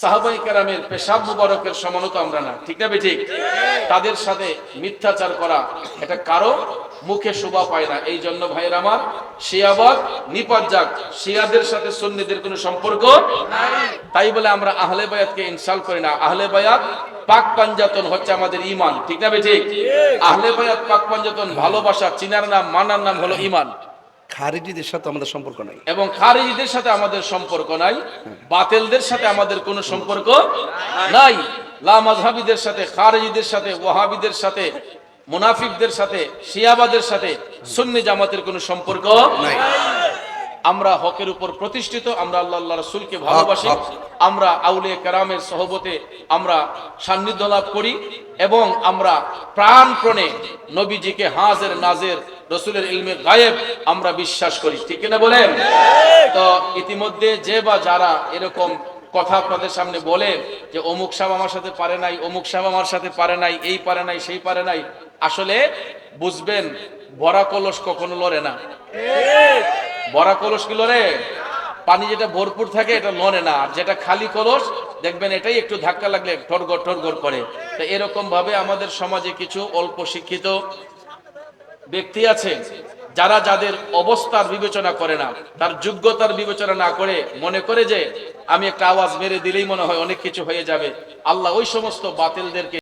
সাহাবাই কেরামের পেশাব মুবারকের সমানত আমরা না, ঠিক না ঠিক তাদের সাথে মিথ্যাচার করা, এটা কারও মুখে শোভা পায় না। এই জন্য ভাইয়ের আমার শিয়াবাদ নিপাত যাক শিয়াদের সাথে সুন্নিদের কোনো সম্পর্ক তাই বলে আমরা আহলে বায়াতকে ইনসাল করি না। আহলে বায়াত পাক পাঞ্জাতন হচ্ছে আমাদের ইমান ঠিক না ঠিক আহলে বায়াত পাক পাঞ্জাতন ভালোবাসা, চিনার নাম, মানার নাম হলো ইমান খারিজিদের সাথে আমাদের সম্পর্ক নাই। এবং খারিজিদের সাথে আমাদের সম্পর্ক নাই বাতিলদের সাথে আমাদের কোনো সম্পর্ক নাই। লামাজহাবিদের সাথে খারিজিদের সাথে ওয়াহাবিদের সাথে মুনাফিকদের সাথে শিয়াবাদের সাথে সুন্নি জামাতের কোনো সম্পর্ক নাই। আমরা হকের উপর প্রতিষ্ঠিত আমরা আল্লাহ আল্লাহ রসুলকে ভালোবাসি। আমরা আউলিয়া কারামের সহবতে আমরা সান্নিধ্য লাভ করি এবং আমরা প্রাণপ্রণে নবীজিকে হাজের নাজের রসুলের ইলমে গায়েব আমরা বিশ্বাস করি। ঠিক কিনা বলেন? তো ইতিমধ্যে যে বা যারা এরকম কথা আপনাদের সামনে বলে যে অমুক সাহেব আমার সাথে পারে নাই অমুক সাহেব আমার সাথে পারে নাই এই পারে নাই সেই পারে নাই আসলে বুঝবেন বড়া কলস কখনো লড়ে না। বড়া কলস কি লড়ে? পানি যেটা ভরপুর থাকে এটা লড়ে না। আর যেটা খালি কলস দেখবেন এটাই একটু ধাক্কা লাগলে ঠরগর ঠরগর করে। তো এরকম ভাবে আমাদের সমাজে কিছু অল্প শিক্ষিত ব্যক্তি আছে যারা যাদের অবস্থার বিবেচনা করে না, তার যোগ্যতার বিবেচনা না করে মনে করে যে, আমি একটা আওয়াজ মেরে দিলেই মনে হয় অনেক কিছু হয়ে যাবে। আল্লাহ ওই সমস্ত বাতিলদেরকে